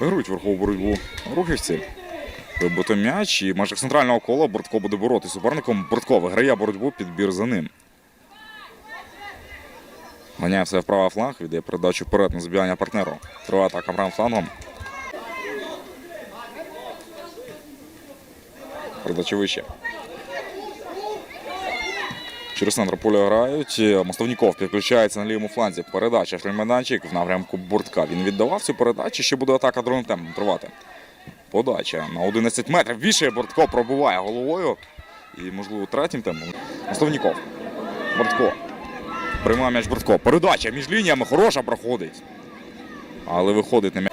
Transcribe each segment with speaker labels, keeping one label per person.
Speaker 1: Беруть верхову боротьбу рухівці. Вибито м'яч і майже центрального кола Бортко буде боротися суперником. Бортко виграє боротьбу, підбір за ним. Ганяє все в правий фланг, віддає передачу вперед на забігання партнеру. Триває атака правим флангом. Передача вище. Через центр поля грають. Мостовніков підключається на лівому фланзі. Передача шлемайданчик в напрямку Бортка. Він віддавав цю передачу, ще буде атака другим темпом тривати. Подача на 11 метрів. Вішає Бортко пробиває головою. І, можливо, третім темпом. Мостовніков. Бортко. Приймає м'яч Бортко. Передача між лініями хороша проходить. Але виходить на м'яч.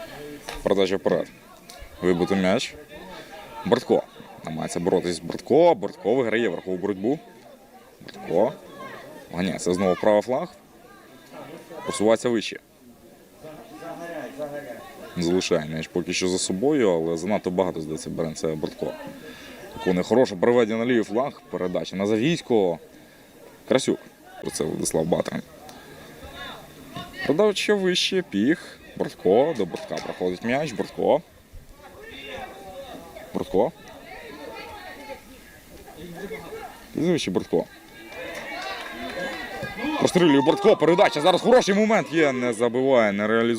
Speaker 1: Передача вперед. Вибити м'яч. Бортко. Намагається боротись Бортко. Бортко виграє верхову боротьбу. Бортко. Ганяє. Це знову правий фланг. Посувається вище. Залишає м'яч поки що за собою, але занадто багато, здається, бере це Бортко. Таке хороше переведення на лівий фланг. Передача на Завійського. Красюк. Про Це Владислав Батрин. Продавча вище, піх. Бортко. До Бортка проходить м'яч. Бортко. Бортко. Звичай Бортко. Прострілює Бортко. Передача. Зараз хороший момент є. Не забиває, не реалізує.